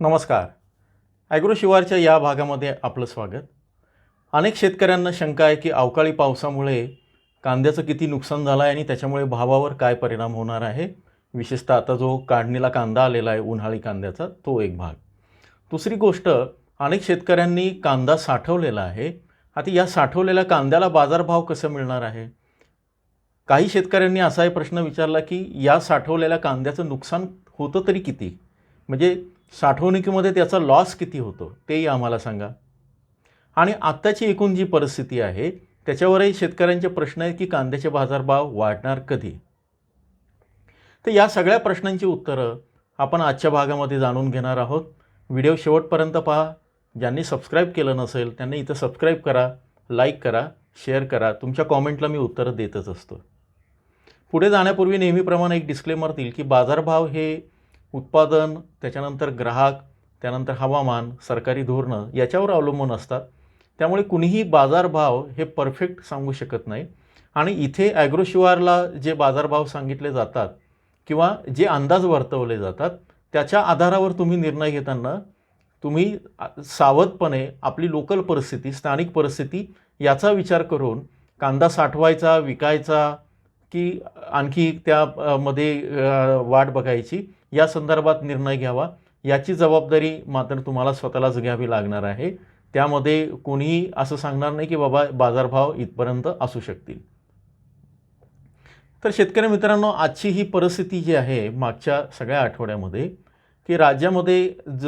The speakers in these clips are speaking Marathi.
नमस्कार. ॲग्रो शिवारच्या या भागामध्ये आपलं स्वागत. अनेक शेतकऱ्यांना शंका आहे की अवकाळी पावसामुळे कांद्याचं किती नुकसान झालं आहे आणि त्याच्यामुळे भावावर काय परिणाम होणार आहे? विशेषतः आता जो काढणीला कांदा आलेला आहे उन्हाळी कांद्याचा तो एक भाग. दुसरी गोष्ट अनेक शेतकऱ्यांनी कांदा साठवलेला आहे. आता या साठवलेल्या कांद्याला बाजारभाव कसं मिळणार आहे? काही शेतकऱ्यांनी असाही प्रश्न विचारला की या साठवलेल्या कांद्याचं नुकसान होतं तरी किती? म्हणजे साठवणुकीमध्ये त्याचा लॉस किती होतो तेही आम्हाला सांगा. आणि आत्ताची एकूण जी परिस्थिती आहे त्याच्यावरही शेतकऱ्यांचे प्रश्न आहेत की कांद्याचे बाजारभाव वाढणार कधी? तर या सगळ्या प्रश्नांची उत्तरं आपण आजच्या भागामध्ये जाणून घेणार आहोत. व्हिडिओ शेवटपर्यंत पहा. ज्यांनी सबस्क्राईब केलं नसेल त्यांनी इथं सबस्क्राईब करा लाईक करा शेअर करा. तुमच्या कॉमेंटला मी उत्तरं देतच असतो. पुढे जाण्यापूर्वी नेहमीप्रमाणे एक डिस्क्लेमर देईल की बाजारभाव हे उत्पादन त्याच्यानंतर ग्राहक त्यानंतर हवामान सरकारी धोरणं याच्यावर अवलंबून असतात. त्यामुळे कुणीही बाजारभाव हे परफेक्ट सांगू शकत नाही. आणि इथे ॲग्रोशिवारला जे बाजारभाव सांगितले जातात किंवा जे अंदाज वर्तवले जातात त्याच्या आधारावर तुम्ही निर्णय घेताना तुम्ही सावधपणे आपली लोकल परिस्थिती स्थानिक परिस्थिती याचा विचार करून कांदा साठवायचा विकायचा की आणखी त्यामध्ये वाट बघायची. या संदर्भात निर्णय घ्यावा. याची जबाबदारी मात्र तुम्हाला स्वतःलाच घ्यावी लागणार आहे. त्यामध्ये कोणीही असं सांगणार नाही की बाबा बाजारभाव इथपर्यंत असू शकतील. तर शेतकरी मित्रांनो आजची ही परिस्थिती जी आहे मागच्या सगळ्या आठवड्यामध्ये की राज्यामध्ये ज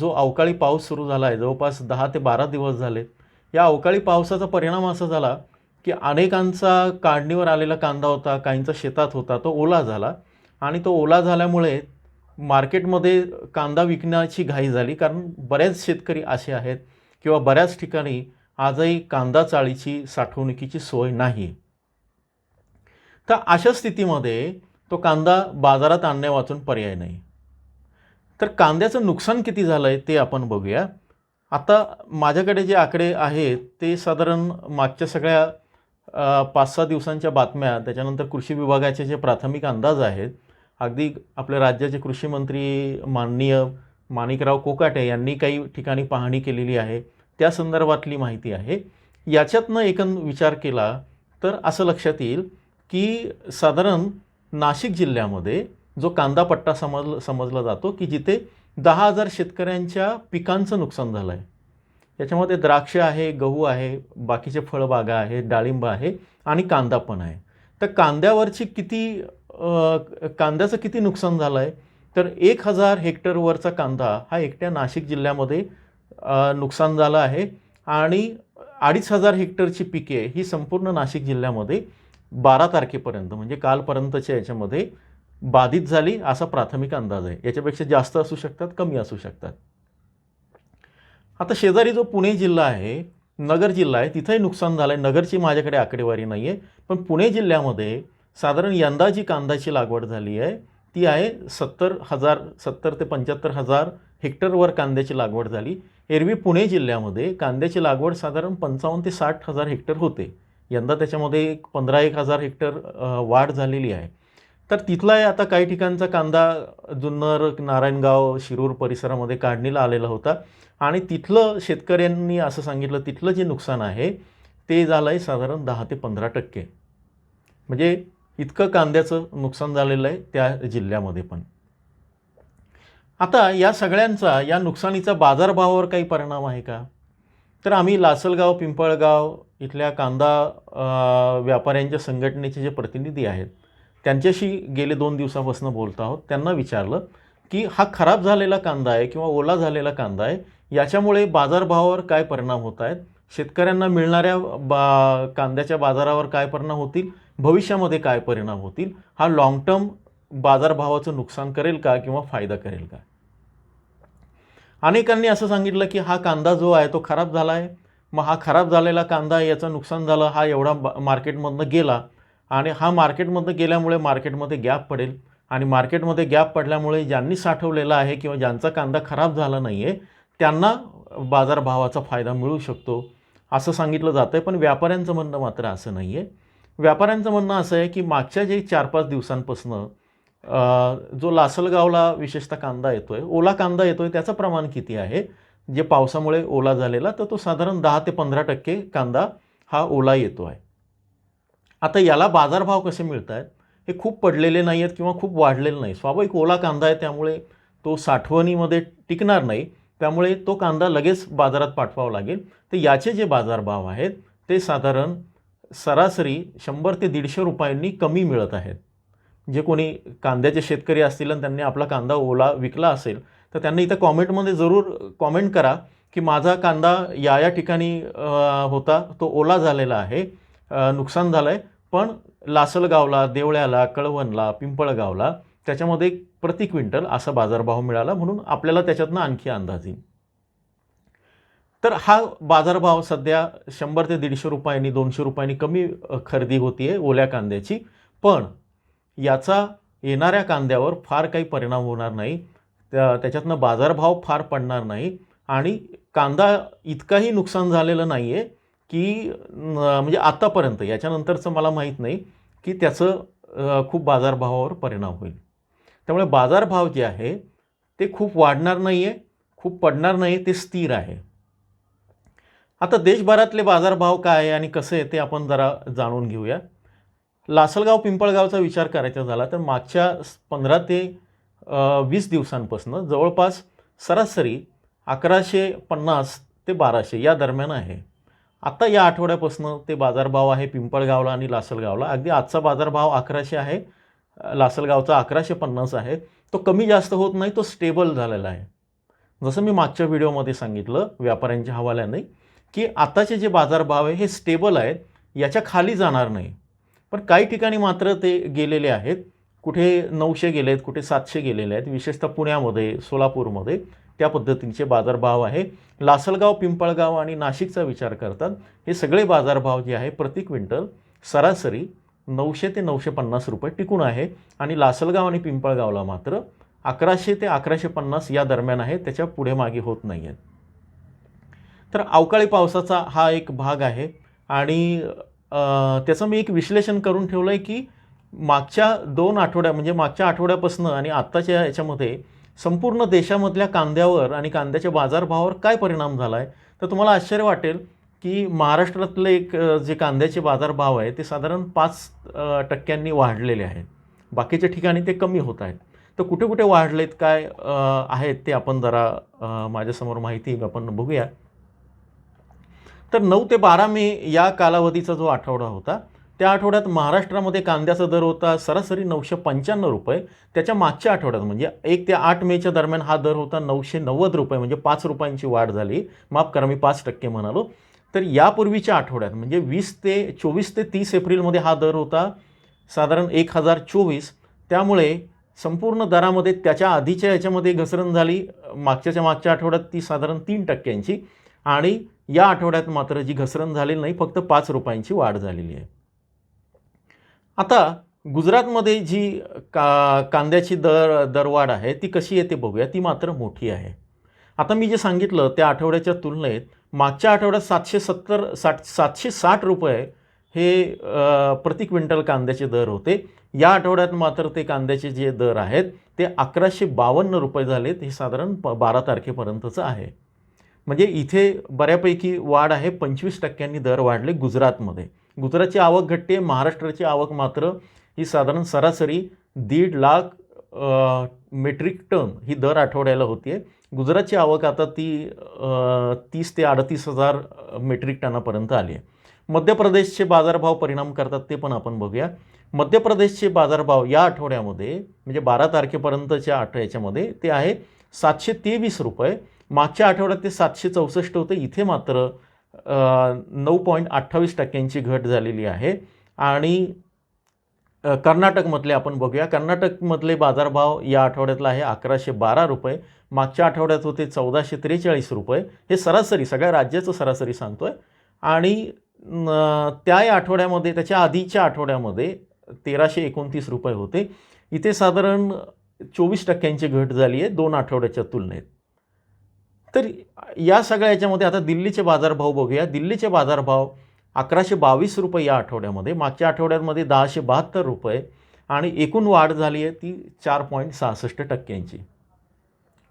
जो अवकाळी पाऊस सुरू झाला आहे जवळपास दहा ते बारा दिवस झाले. या अवकाळी पावसाचा परिणाम असा झाला की अनेकांचा काढणीवर आलेला कांदा होता काहींचा शेतात होता तो ओला झाला. आणि तो ओला झाल्यामुळे मार्केटमध्ये कांदा विकण्याची घाई झाली. कारण बऱ्याच शेतकरी असे आहेत किंवा बऱ्याच ठिकाणी आजही कांदा चाळीची साठवणुकीची सोय नाही. तर अशा स्थितीमध्ये तो कांदा बाजारात आणण्यावाचून पर्याय नाही. तर कांद्याचं नुकसान किती झालं आहे ते आपण बघूया. आता माझ्याकडे जे आकडे आहेत ते साधारण मागच्या सगळ्या पाच सहा दिवसांच्या बातम्या त्याच्यानंतर कृषी विभागाचे जे प्राथमिक अंदाज आहेत अगदी आपल्या राज्याचे कृषीमंत्री माननीय माणिकराव कोकाटे यांनी काही ठिकाणी पाहणी केलेली आहे त्या संदर्भातली माहिती आहे. याच्यातनं एकन विचार केला तर असं लक्षात येईल की साधारण नाशिक जिल्ह्यामध्ये जो कांदा पट्टा समज समजला जातो की जिथे दहा हजार शेतकऱ्यांच्या पिकांचं नुकसान झालं आहे याच्यामध्ये द्राक्ष आहे गहू आहे बाकीचे फळबागा आहे डाळिंब आहे आणि कांदा पण आहे. तर कांद्यावरची किती कांद्याचं किती नुकसान झालं आहे तर एक हजार हेक्टरवरचा कांदा हा एकट्या नाशिक जिल्ह्यामध्ये नुकसान झालं आहे आणि अडीच हजार हेक्टरची पिके ही संपूर्ण नाशिक जिल्ह्यामध्ये बारा तारखेपर्यंत म्हणजे कालपर्यंतच्या याच्यामध्ये बाधित झाली असा प्राथमिक अंदाज आहे. याच्यापेक्षा जास्त असू शकतात कमी असू शकतात. आता शेजारी जो पुणे जिल्हा आहे नगर जिल्हा आहे तिथंही नुकसान झालं आहे नगरची माझ्याकडे आकडेवारी नाही आहे पण पुणे जिल्ह्यामध्ये साधारण यंदा जी कांद्याची लागवड झाली आहे. ती आहे सत्तर हजार सत्तर ते पंच्याहत्तर हजार हेक्टरवर कांद्याची लागवड झाली. एरवी पुणे जिल्ह्यामध्ये कांद्याची लागवड साधारण पंचावन्न ते साठ हजार हेक्टर होते. यंदा त्याच्यामध्ये एक पंधरा एक हजार हेक्टर वाढ झालेली आहे. तर तिथलाही आता काही ठिकाणचा कांदा जुन्नर नारायणगाव शिरूर परिसरामध्ये काढणीला आलेला होता. आणि तिथलं शेतकऱ्यांनी असं सांगितलं तिथलं जे नुकसान आहे ते झालं आहे साधारण दहा ते पंधरा टक्के. म्हणजे इतकं कांद्याचं नुकसान झालेलं आहे त्या जिल्ह्यामध्ये पण. आता या सगळ्यांचा या नुकसानीचा बाजारभावावर काही परिणाम आहे का? तर आम्ही लासलगाव पिंपळगाव इथल्या कांदा व्यापाऱ्यांच्या संघटनेचे जे प्रतिनिधी आहेत त्यांच्याशी गेले दोन दिवसापासून बोलत आहोत. त्यांना विचारलं की हा खराब झालेला कांदा आहे किंवा ओला झालेला कांदा आहे याच्यामुळे बाजारभावावर काय परिणाम होत आहेत? शेतकऱ्यांना मिळणाऱ्या बा कांद्याच्या बाजारावर काय परिणाम होतील? भविष्यामध्ये काय परिणाम होतील? हा लाँग टर्म बाजारभावाचं नुकसान करेल का किंवा फायदा करेल का? अनेकांनी असं सांगितलं की हा कांदा जो आहे तो खराब झाला आहे. मग हा खराब झालेला कांदा याचं नुकसान झालं हा एवढा बा मार्केटमधनं गेला. आणि हा मार्केटमधनं गेल्यामुळे मार्केटमध्ये गॅप पडेल. आणि मार्केटमध्ये गॅप पडल्यामुळे ज्यांनी साठवलेला आहे किंवा ज्यांचा कांदा खराब झाला नाही आहे त्यांना बाजारभावाचा फायदा मिळू शकतो असं सांगितलं जातं आहे पण व्यापाऱ्यांचं म्हणणं मात्र असं नाही आहे व्यापाऱ्यांचं म्हणणं असं आहे की मागच्या जे चार पाच दिवसांपासनं जो लासलगावला विशेषतः कांदा येतो आहे ओला कांदा येतो आहे त्याचं प्रमाण किती आहे? जे पावसामुळे ओला झालेला तर तो साधारण दहा ते पंधरा टक्के कांदा हा ओला येतो आहे आता याला बाजारभाव कसे मिळत आहेत हे खूप पडलेले नाही आहेत किंवा खूप वाढलेले नाही स्वाभाविक ओला कांदा आहे त्यामुळे तो साठवणीमध्ये टिकणार नाही. त्यामुळे तो कांदा लगेच बाजारात पाठवावा लागेल. तर याचे जे बाजारभाव आहेत ते साधारण सरासरी शंभर ते दीडशे रुपयांनी कमी मिळत आहेत. जे कोणी कांद्याचे शेतकरी असतील आणि त्यांनी आपला कांदा ओला विकला असेल तर त्यांनी इथं कॉमेंटमध्ये जरूर कॉमेंट करा की माझा कांदा या या ठिकाणी होता तो ओला झालेला आहे नुकसान झालं आहे पण लासलगावला देवळ्याला कळवणला पिंपळगावला त्याच्यामध्ये प्रति क्विंटल असा बाजारभाव मिळाला म्हणून आपल्याला त्याच्यातनं आणखी अंदाज येईल. तर हा बाजारभाव सध्या शंभर ते दीडशे रुपयांनी दोनशे रुपयांनी कमी खरेदी होती आहे ओल्या कांद्याची. पण याचा येणाऱ्या कांद्यावर फार काही परिणाम होणार नाही. त्या त्याच्यातनं बाजारभाव फार पडणार नाही. आणि कांदा इतकाही नुकसान झालेलं नाही आहे की म्हणजे आत्तापर्यंत याच्यानंतरचं मला माहीत नाही की त्याचं खूप बाजारभावावर परिणाम होईल. त्यामुळे बाजारभाव जे आहे ते खूप वाढणार नाही आहे खूप पडणार नाही ते स्थिर आहे. आता देशभरातले बाजारभाव काय आहे आणि कसं आहे ते आपण जरा जाणून घेऊया. लासलगाव पिंपळगावचा विचार करायचा झाला तर मागच्या पंधरा ते वीस दिवसांपासून जवळपास सरासरी अकराशे पन्नास ते बाराशे या दरम्यान आहे. आत्ता या आठवड्यापासून ते बाजारभाव आहे पिंपळगावला आणि लासलगावला. अगदी आजचा बाजारभाव अकराशे आहे. लासलगावचा अकराशे पन्नास आहे. तो कमी जास्त होत नाही तो स्टेबल झालेला आहे. जसं मी मागच्या व्हिडिओमध्ये सांगितलं व्यापाऱ्यांच्या हवाल्याने की आताचे जे बाजारभाव आहे हे स्टेबल आहेत याच्या खाली जाणार नाही. पण काही ठिकाणी मात्र ते गेलेले आहेत. कुठे नऊशे गेले आहेत कुठे सातशे गेलेले आहेत. विशेषतः पुण्यामध्ये सोलापूरमध्ये. त्या पद्धतीचे बाजारभाव आहे. लासलगाव पिंपळगाव आणि नाशिकचा विचार करतात हे सगळे बाजारभाव जे आहे प्रति क्विंटल सरासरी नऊशे ते नऊशे पन्नास रुपये टिकून आहे. आणि लासलगाव आणि पिंपळगावला मात्र अकराशे ते अकराशे पन्नास या दरम्यान आहे त्याच्या पुढे मागे होत नाही आहेत तर अवकाळी पावसाचा हा एक भाग आहे. आणि त्याचं मी एक विश्लेषण करून ठेवलं आहे की मागच्या दोन आठवड्या म्हणजे मागच्या आठवड्यापासून आणि आत्ताच्या याच्यामध्ये संपूर्ण देशामधल्या कांद्यावर आणि कांद्याच्या बाजारभावावर काय परिणाम झाला आहे तर तुम्हाला आश्चर्य वाटेल की महाराष्ट्रातले एक जे कांद्याचे बाजारभाव आहे ते साधारण पाच टक्क्यांनी वाढलेले आहेत. बाकीच्या ठिकाणी ते कमी होत आहेत. तर कुठे कुठे वाढलेत काय आहेत ते आपण जरा माझ्यासमोर माहिती आपण बघूया. तर नऊ ते बारा मे या कालावधीचा जो आठवडा होता त्या आठवड्यात महाराष्ट्रामध्ये कांद्याचा दर होता सरासरी नऊशे पंच्याण्णव रुपये. त्याच्या मागच्या आठवड्यात म्हणजे एक ते आठ मेच्या दरम्यान हा दर होता नऊशे नव्वद रुपये म्हणजे पाच रुपयांची वाढ झाली. माफ करा मी पाच टक्के म्हणालो. तर यापूर्वीच्या आठवड्यात म्हणजे वीस ते चोवीस ते तीस एप्रिलमध्ये हा दर होता साधारण एक हजार चोवीस. त्यामुळे संपूर्ण दरामध्ये त्याच्या आधीच्या याच्यामध्ये घसरण झाली. मागच्याच्या मागच्या आठवड्यात ती साधारण तीन टक्क्यांची. आणि या आठवड्यात मात्र जी घसरण झालेली नाही फक्त पाच रुपयांची वाढ झालेली आहे. आता गुजरातमध्ये जी का कांद्याची दर दरवाढ आहे ती कशी आहे ते बघूया. ती मात्र मोठी आहे. आता मी जे सांगितलं त्या आठवड्याच्या तुलनेत मागच्या आठवड्यात सातशे सत्तर साठ सातशे साठ रुपये हे प्रति क्विंटल कांद्याचे दर होते. या आठवड्यात मात्र ते कांद्याचे जे दर आहेत ते अकराशे बावन्न रुपये झालेत हे साधारण प बारा तारखेपर्यंतचं आहे. म्हणजे इथे बऱ्यापैकी वाढ आहे पंचवीस टक्क्यांनी दर वाढले गुजरातमध्ये. गुजरातची आवक घटते महाराष्ट्राची आवक मात्र ही साधारण सरासरी दीड लाख मेट्रिक टन ही दर आठवड्याला होती आहे गुजरातची आवक आता ती तीस ते अडतीस हजार मेट्रिक टनापर्यंत आली आहे मध्य प्रदेशचे बाजारभाव परिणाम करतात ते पण आपण बघूया. मध्य प्रदेशचे बाजारभाव या आठवड्यामध्ये म्हणजे बारा तारखेपर्यंतच्या आठवड्याच्यामध्ये ते आहे सातशे तेवीस रुपये. मागच्या आठवड्यात ते सातशे चौसष्ट होते इथे मात्र नऊ पॉईंट अठ्ठावीस टक्क्यांची घट झालेली आहे. आणि कर्नाटकमधले आपण बघूया. कर्नाटकमधले बाजारभाव या आठवड्यातला आहे अकराशे बारा रुपये. मागच्या आठवड्यात होते चौदाशे त्रेचाळीस रुपये. हे सरासरी सगळ्या राज्याचं सरासरी सांगतो आहे आणि त्या आठवड्यामध्ये त्याच्या आधीच्या आठवड्यामध्ये तेराशे एकोणतीस रुपये होते. इथे साधारण चोवीस टक्क्यांची घट झाली आहे दोन आठवड्याच्या तुलनेत. तर या सगळ्या याच्यामध्ये आता दिल्लीचे बाजारभाव बघूया. दिल्लीचे बाजारभाव अकराशे बावीस रुपये या आठवड्यामध्ये मागच्या आठवड्यामध्ये दहाशे बहात्तर रुपये आणि एकूण वाढ झाली आहे ती चार पॉईंट सहासष्ट टक्क्यांची.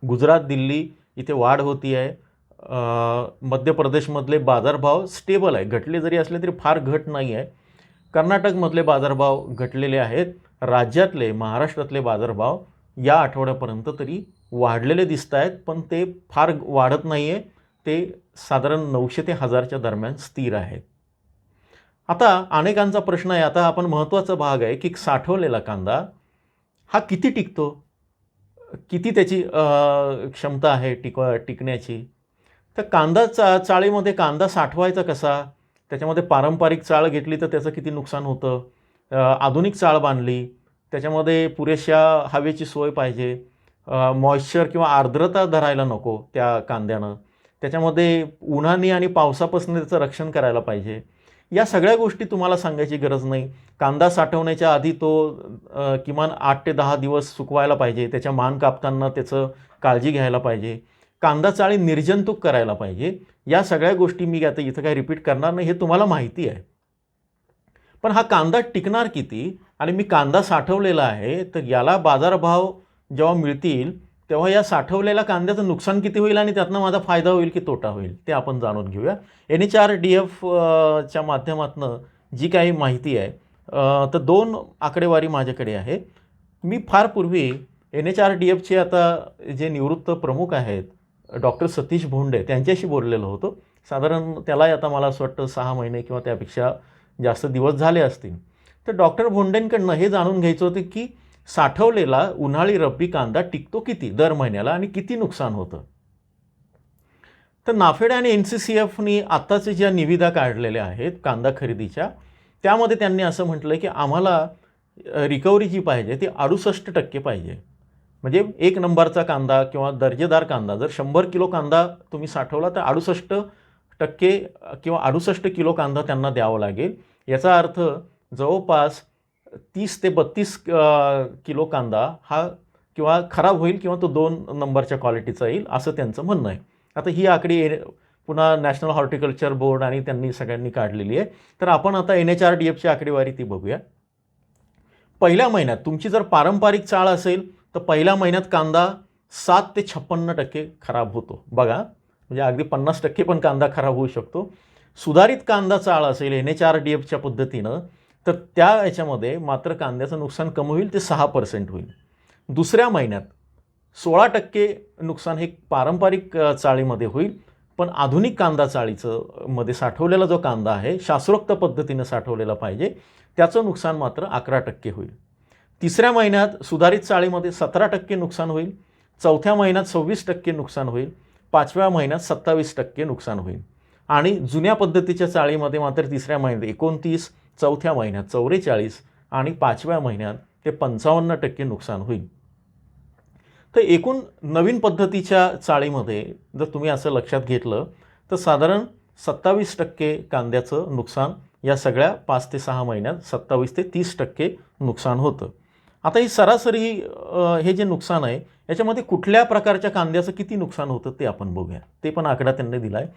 गुजरात दिल्ली इथे वाढ होती आहे. मध्य प्रदेशमधले बाजारभाव स्टेबल आहे. घटले जरी असले तरी फार घट नाही आहे. कर्नाटकमधले बाजारभाव घटलेले आहेत. राज्यातले महाराष्ट्रातले बाजारभाव या आठवड्यापर्यंत तरी वाढलेले दिसत आहेत पण ते फार वाढत नाही आहे ते साधारण नऊशे ते हजारच्या दरम्यान स्थिर आहेत. आता अनेकांचा प्रश्न आहे आता आपण महत्त्वाचा भाग आहे की साठवलेला कांदा हा किती टिकतो? किती त्याची क्षमता आहे टिक टिकण्याची? तर कांदा चा चाळीमध्ये कांदा साठवायचा कसा? त्याच्यामध्ये पारंपरिक चाळ घेतली तर त्याचं किती नुकसान होतं? आधुनिक चाळ बांधली त्याच्यामध्ये पुरेशा हवेची सोय पाहिजे मॉइश्चर किंवा आर्द्रता धरायला नको त्या कांद्यानं. त्याच्यामध्ये उन्हाने आणि पावसापासून त्याचं रक्षण करायला पाहिजे. या सगळ्या गोष्टी तुम्हाला सांगायची गरज नाही. कांदा साठवण्याच्या आधी तो किमान आठ ते दहा दिवस सुकवायला पाहिजे. त्याच्या मान कापताना त्याचं काळजी घ्यायला पाहिजे. कांदा चाळी निर्जंतुक करायला पाहिजे. या सगळ्या गोष्टी मी आता इथं काही रिपीट करणार नाही हे तुम्हाला माहिती आहे. पण हा कांदा टिकणार किती? आणि मी कांदा साठवलेला आहे तर याला बाजारभाव जेव्हा मिळतील तेव्हा या साठवलेल्या कांद्याचं नुकसान किती होईल आणि त्यातनं माझा फायदा होईल की तोटा होईल ते आपण जाणून घेऊया. N H R D F च्या माध्यमातनं जी काही माहिती आहे तर दोन आकडेवारी माझ्याकडे आहे. मी फार पूर्वी एन एच आर डी एफचे आता जे निवृत्त प्रमुख आहेत डॉक्टर सतीश भोंडे त्यांच्याशी बोललेलो होतो. साधारण त्यालाही आता मला असं वाटतं सहा महिने किंवा त्यापेक्षा जास्त दिवस झाले असतील. तर डॉक्टर भोंडेंकडनं हे जाणून घ्यायचं होतं की साठवलेला उन्हाळी रब्बी कांदा टिकतो किती दर महिन्याला आणि किती नुकसान होतं? तर नाफेड आणि एन सी सी एफनी आत्ताचे ज्या निविदा काढलेल्या आहेत कांदा खरेदीच्या त्यामध्ये त्यांनी असं म्हटलं की आम्हाला रिकव्हरी जी पाहिजे ती अडुसष्ट टक्के पाहिजे. म्हणजे एक नंबरचा कांदा किंवा दर्जेदार कांदा जर शंभर किलो कांदा तुम्ही साठवला तर अडुसष्ट टक्के किंवा अडुसष्ट किलो कांदा त्यांना द्यावं लागेल. याचा अर्थ जवळपास तीस ते बत्तीस किलो कांदा हा किंवा खराब होईल किंवा तो दोन नंबरच्या क्वालिटीचा येईल असं त्यांचं म्हणणं आहे. आता ही आकडी ए- पुन्हा नॅशनल हॉर्टिकल्चर बोर्ड आणि त्यांनी सगळ्यांनी काढलेली आहे. तर आपण आता एन एच आर डी एफची आकडेवारी ती बघूया. पहिल्या महिन्यात तुमची जर पारंपरिक चाळ असेल तर पहिल्या महिन्यात कांदा सात ते छप्पन्न टक्के खराब होतो. बघा म्हणजे अगदी पन्नास टक्के पण कांदा खराब होऊ शकतो. सुधारित कांदा चाळ असेल एन एच आर डी एफच्या पद्धतीनं तर त्या याच्यामध्ये मात्र कांद्याचं नुकसान कमी होईल ते सहा पर्सेंट होईल. दुसऱ्या महिन्यात सोळा टक्के नुकसान हे पारंपरिक चाळीमध्ये होईल पण आधुनिक कांदा चाळीचं मध्ये साठवलेला जो कांदा आहे शास्त्रोक्त पद्धतीनं साठवलेला पाहिजे त्याचं नुकसान मात्र अकरा टक्के होईल. तिसऱ्या महिन्यात सुधारित चाळीमध्ये सतरा टक्के नुकसान होईल चौथ्या महिन्यात सव्वीस टक्के नुकसान होईल पाचव्या महिन्यात सत्तावीस टक्के नुकसान होईल. आणि जुन्या पद्धतीच्या चाळीमध्ये मात्र तिसऱ्या महिन्यात एकोणतीस चौथ्या महिन्यात चौवेचाळीस आणि पाचव्या महिन्यात ते पंचावन्न टक्के नुकसान होईल. तर एकूण नवीन पद्धतीच्या चाळीमध्ये जर तुम्ही असं लक्षात घेतलं तर साधारण सत्तावीस टक्के कांद्याचं नुकसान या सगळ्या पाच ते सहा महिन्यात सत्तावीस ते तीस टक्के नुकसान होतं. आता ही सरासरी हे जे नुकसान आहे याच्यामध्ये कुठल्या प्रकारच्या कांद्याचं किती नुकसान होतं ते आपण बघूया. ते पण आकडा त्यांनी दिला आहे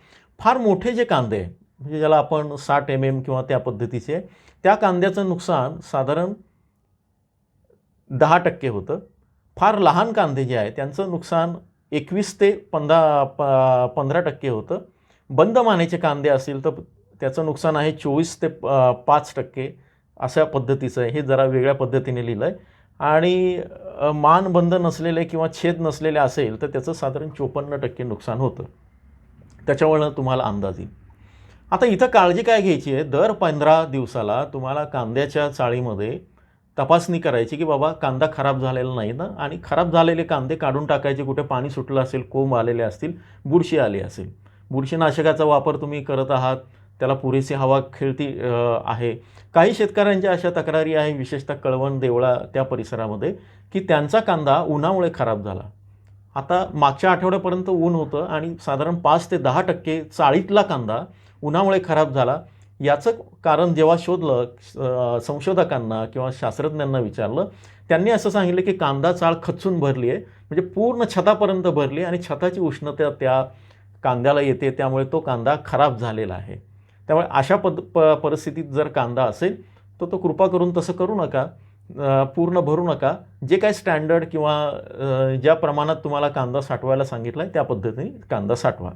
फार मोठे जे कांदे आहे म्हणजे ज्याला आपण साठ एम एम किंवा त्या पद्धतीचे त्या कांद्याचं नुकसान साधारण दहा टक्के होतं. फार लहान कांदे जे आहे त्यांचं नुकसान एकवीस ते पंधरा प पंधरा टक्के होतं. बंद मानेचे कांदे असतील तर त्याचं नुकसान आहे चोवीस ते पाच टक्के अशा पद्धतीचं आहे. हे जरा वेगळ्या पद्धतीने लिहिलं आहे आणि मान बंद नसलेले किंवा छेद नसलेले असेल तर त्याचं साधारण चोपन्न टक्के नुकसान होतं. त्याच्यावरनं तुम्हाला अंदाज येईल. आता इथं काळजी काय घ्यायची आहे? दर पंधरा दिवसाला तुम्हाला कांद्याच्या चाळीमध्ये तपासणी करायची की बाबा कांदा खराब झालेला नाही ना? आणि खराब झालेले कांदे काढून टाकायचे कुठे पाणी सुटलं असेल कोंब आलेले असतील बुरशी आली असेल. बुरशीनाशकाचा वापर तुम्ही करत आहात त्याला पुरेशी हवा खेळती आहे. काही शेतकऱ्यांच्या अशा तक्रारी आहे विशेषतः कळवण देवळा त्या परिसरामध्ये की त्यांचा कांदा उन्हामुळे खराब झाला. आता मागच्या आठवड्यापर्यंत ऊन होतं आणि साधारण पाच ते दहा टक्के चाळीतला कांदा उन्हामुळे खराब झाला. याचं कारण जेव्हा शोधलं संशोधकांना किंवा शास्त्रज्ञांना विचारलं त्यांनी असं सांगितलं की कांदा चाळ खचून भरली आहे. म्हणजे पूर्ण छतापर्यंत भरली आणि छताची उष्णता त्या कांद्याला येते त्यामुळे तो कांदा खराब झालेला आहे. त्यामुळे अशा पद प परिस्थितीत जर कांदा असेल तर तो कृपा करून तसं करू नका. पूर्ण भरू नका. जे काय स्टँडर्ड किंवा ज्या प्रमाणात तुम्हाला कांदा साठवायला सांगितला आहे त्या पद्धतीने कांदा साठवा.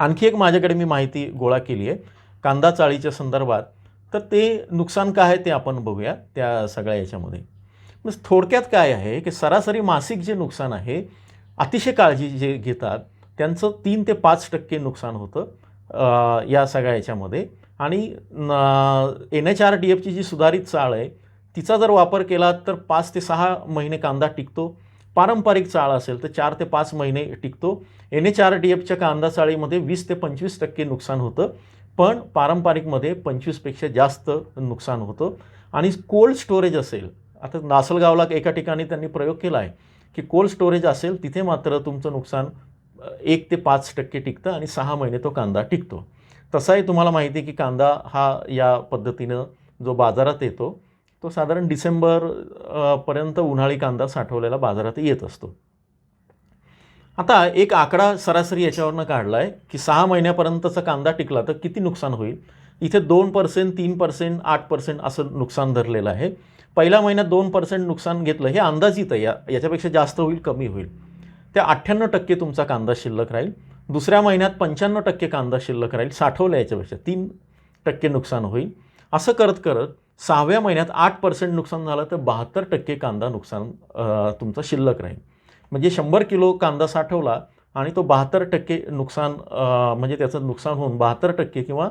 आणखी एक माझ्याकडे मी माहिती गोळा केली आहे. कांदा चाळीच्या संदर्भात. तर ते नुकसान काय आहे ते आपण बघूया त्या सगळ्या याच्यामध्ये. मग थोडक्यात काय आहे की सरासरी मासिक जे नुकसान आहे अतिशय काळजी जे घेतात त्यांचं तीन ते पाच टक्के नुकसान होतं या सगळ्या याच्यामध्ये. आणि एन एच आर डी एफची जी सुधारित चाळ आहे तिचा जर वापर केला तर पाच ते सहा महिने कांदा टिकतो. पारंपरिक चाळ असेल तर चार ते पाच महिने टिकतो. एन एच आर डी एफच्या कांदा चाळीमध्ये वीस ते पंचवीस टक्के नुकसान होतं. पण पारंपरिकमध्ये पंचवीसपेक्षा जास्त नुकसान होतं. आणि कोल्ड स्टोरेज असेल आता नासलगावला एका ठिकाणी त्यांनी प्रयोग केला आहे की कोल्ड स्टोरेज असेल तिथे मात्र तुमचं नुकसान एक ते पाच टक्के टिकतं आणि सहा महिने तो कांदा टिकतो. तसाही तुम्हाला माहिती आहे की कांदा हा या पद्धतीनं जो बाजारात येतो तो साधारण डिसेंबर पर्यंत उन्हाळी कांदा साठवलेला बाजारात येत असतो. आता एक आकडा सरासरी याच्यावरनं काढला आहे की सहा महिन्यापर्यंतचा कांदा टिकला तर किती नुकसान होईल? इथे दोन पर्सेंट तीन पर्सेंट आठ पर्सेंट असं नुकसान धरलेलं आहे. पहिल्या महिन्यात दोन पर्सेंट नुकसान घेतलं हे अंदाजित आहे या याच्यापेक्षा जास्त होईल कमी होईल. त्या अठ्ठ्याण्णव टक्के तुमचा कांदा शिल्लक राहील. दुसऱ्या महिन्यात पंच्याण्णव टक्के कांदा शिल्लक राहील साठवल्या याच्यापेक्षा तीन टक्के नुकसान होईल. असं करत करत सहाव्या महिन्यात आठ पर्सेंट नुकसान झालं तर बहात्तर टक्के कांदा नुकसान तुमचा शिल्लक राहील. म्हणजे शंभर किलो कांदा साठवला आणि तो बहात्तर टक्के नुकसान म्हणजे त्याचं नुकसान होऊन बहात्तर टक्के किंवा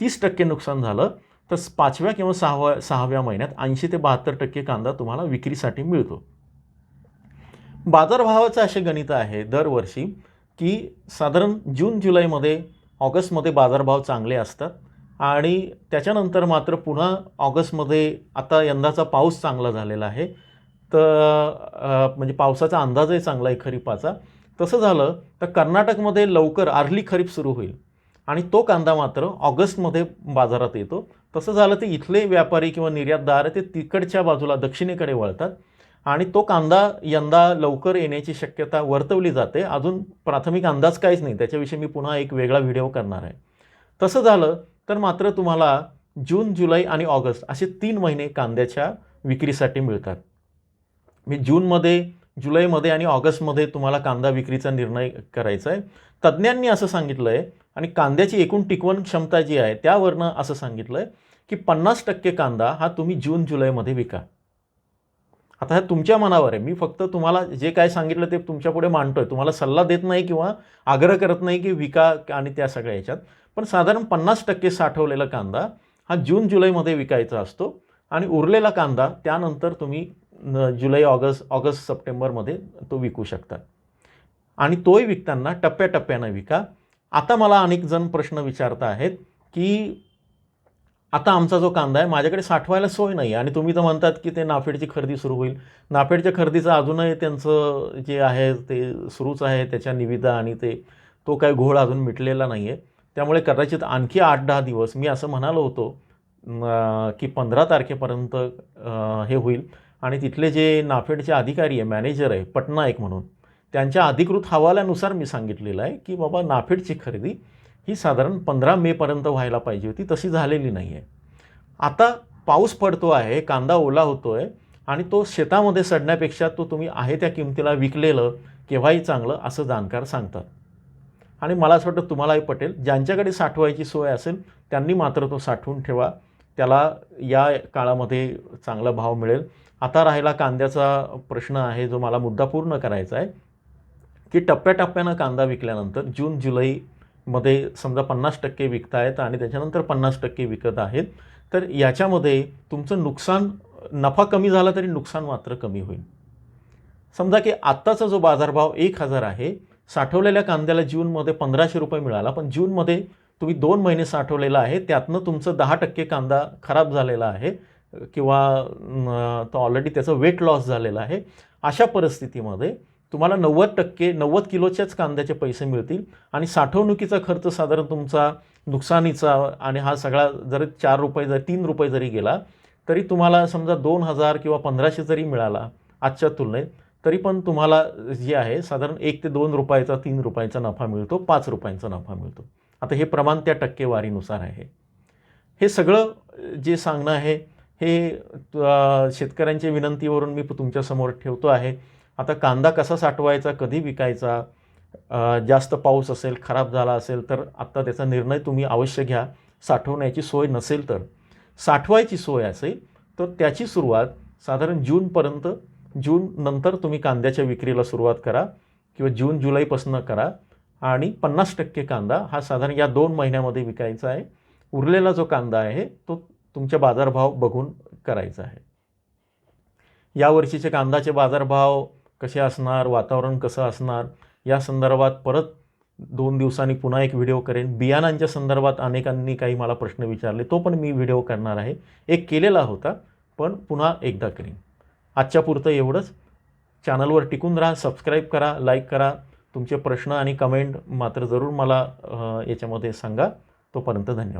तीस टक्के नुकसान झालं तर पाचव्या किंवा सहाव्या सहाव्या महिन्यात ऐंशी ते बहात्तर टक्के कांदा तुम्हाला विक्रीसाठी मिळतो. बाजारभावाचं असे गणित आहे दरवर्षी की साधारण जून जुलैमध्ये ऑगस्टमध्ये बाजारभाव चांगले असतात. आणि त्याच्यानंतर मात्र पुन्हा ऑगस्टमध्ये आता यंदाचा पाऊस चांगला झालेला आहे. तर म्हणजे पावसाचा अंदाजही चांगला आहे खरीपाचा. तसं झालं तर कर्नाटकमध्ये लवकर आर्ली खरीप सुरू होईल आणि तो कांदा मात्र ऑगस्टमध्ये बाजारात येतो. तसं झालं तर इथले व्यापारी किंवा निर्यातदार ते तिकडच्या बाजूला दक्षिणेकडे वळतात आणि तो कांदा यंदा लवकर येण्याची शक्यता वर्तवली जाते. अजून प्राथमिक अंदाज काहीच नाही. त्याच्याविषयी मी पुन्हा एक वेगळा व्हिडिओ करणार आहे. तसं झालं तर मात्र तुम्हाला जून जुलै आणि ऑगस्ट असे तीन महिने कांद्याच्या विक्रीसाठी मिळतात. मी जूनमध्ये जुलैमध्ये आणि ऑगस्टमध्ये तुम्हाला कांदा विक्रीचा निर्णय करायचा आहे तज्ज्ञांनी असं सांगितलं आहे आणि कांद्याची एकूण टिकवण क्षमता जी आहे त्यावरनं असं सांगितलं आहे की पन्नास टक्के कांदा हा तुम्ही जून जुलैमध्ये विका. आता हे तुमच्या मनावर आहे. मी फक्त तुम्हाला जे काय सांगितलं ते तुमच्यापुढे मांडतोय. तुम्हाला सल्ला देत नाही किंवा आग्रह करत नाही की विका आणि त्या सगळ्या याच्यात पण साधारण पन्नास टक्के साठवलेला कांदा हा जून जुलैमध्ये विकायचा असतो आणि उरलेला कांदा त्यानंतर तुम्ही जुलै ऑगस्ट ऑगस्ट सप्टेंबरमध्ये तो विकू शकता. आणि तोही विकताना टप्प्याटप्प्यानं विका. आता मला अनेक जण प्रश्न विचारता आहेत की आता आमचा जो कांदा आहे माझ्याकडे साठवायला सोय नाही आणि तुम्ही तर म्हणतात की ते नाफेडची खरेदी सुरू होईल. नाफेडच्या खरेदीचं अजूनही त्यांचं जे आहे ते सुरूच आहे त्याच्या निविदा आणि ते तो काय घोळ अजून मिटलेला नाही आहे त्यामुळे कदाचित आणखी आठ दहा दिवस मी असं म्हणालो होतो की पंधरा तारखेपर्यंत हे होईल. आणि तिथले जे नाफेडचे अधिकारी आहे मॅनेजर आहे पटनायक म्हणून त्यांच्या अधिकृत हवाल्यानुसार मी सांगितलेलं आहे की बाबा नाफेडची खरेदी ही साधारण पंधरा मेपर्यंत व्हायला पाहिजे होती तशी झालेली नाही आहे. आता पाऊस पडतो आहे कांदा ओला होतो आहे आणि तो शेतामध्ये सडण्यापेक्षा तो तुम्ही आहे त्या किमतीला विकलेलं केव्हाही चांगलं असं जाणकार सांगतात. आणि मला असं वाटतं तुम्हालाही पटेल. ज्यांच्याकडे साठवायची सोय असेल त्यांनी मात्र तो साठवून ठेवा. त्याला या काळामध्ये चांगला भाव मिळेल. आता राहिला कांद्याचा प्रश्न आहे जो मला मुद्दा पूर्ण करायचा आहे की टप्प्याटप्प्यानं कांदा विकल्यानंतर जून जुलैमध्ये समजा पन्नास टक्के विकतायत आणि त्याच्यानंतर पन्नास टक्के विकत आहेत तर याच्यामध्ये तुमचं नुकसान नफा कमी झाला तरी नुकसान मात्र कमी होईल. समजा की आत्ताचा जो बाजारभाव एक हजार आहे साठवलेल्या कांद्याला जूनमध्ये पंधराशे रुपये मिळाला पण जूनमध्ये तुम्ही दोन महिने साठवलेला आहे त्यातनं तुमचं दहा टक्के कांदा खराब झालेला आहे किंवा तो ऑलरेडी त्याचं वेट लॉस झालेला आहे. अशा परिस्थितीमध्ये तुम्हाला नव्वद टक्के नव्वद किलोच्याच कांद्याचे पैसे मिळतील आणि साठवणुकीचा खर्च साधारण तुमचा नुकसानीचा आणि हा सगळा जर चार रुपये जर तीन रुपये जरी गेला तरी तुम्हाला समजा दोन हजार किंवा पंधराशे जरी मिळाला आजच्या तुलनेत तरी पण तुम्हाला जे आहे साधारण एक ते दोन रुपयाचा तीन रुपयाचा नफा मिळतो पाच रुपयांचा नफा मिळतो. आता हे प्रमाण त्या टक्केवारीनुसार आहे. हे सगळं जे सांगणं आहे हे शेतकऱ्यांच्या विनंतीवरून मी तुमच्यासमोर ठेवतो आहे. आता कांदा कसा साठवायचा कधी विकायचा जास्त पाऊस असेल खराब झाला असेल तर आत्ता त्याचा निर्णय तुम्ही अवश्य घ्या. साठवण्याची सोय नसेल तर. साठवायची सोय असेल तर त्याची सुरुवात साधारण जूनपर्यंत जून नंतर तुम्ही कांद्याच्या विक्रीला सुरुवात करा किंवा जून जुलैपासून करा. आणि पन्नास टक्के कांदा हा साधारण या दोन महिन्यामध्ये विकायचा आहे. उरलेला जो कांदा आहे तो तुमच्या बाजारभाव बघून करायचा आहे. यावर्षीचे कांद्याचे बाजारभाव कसे असणार वातावरण कसं असणार या संदर्भात परत दोन दिवसांनी पुन्हा एक व्हिडिओ करेन. बियाणांच्या संदर्भात अनेकांनी काही मला प्रश्न विचारले तो पण मी व्हिडिओ करणार आहे. एक केलेला होता पण पुन्हा एकदा करीन. आजच्या पुरतं एवढंच. चॅनलवर टिकून राहा सबस्क्राईब करा लाईक करा. तुमचे प्रश्न आणि कमेंट मात्र जरूर मला याच्यामध्ये सांगा. तोपर्यंत धन्यवाद.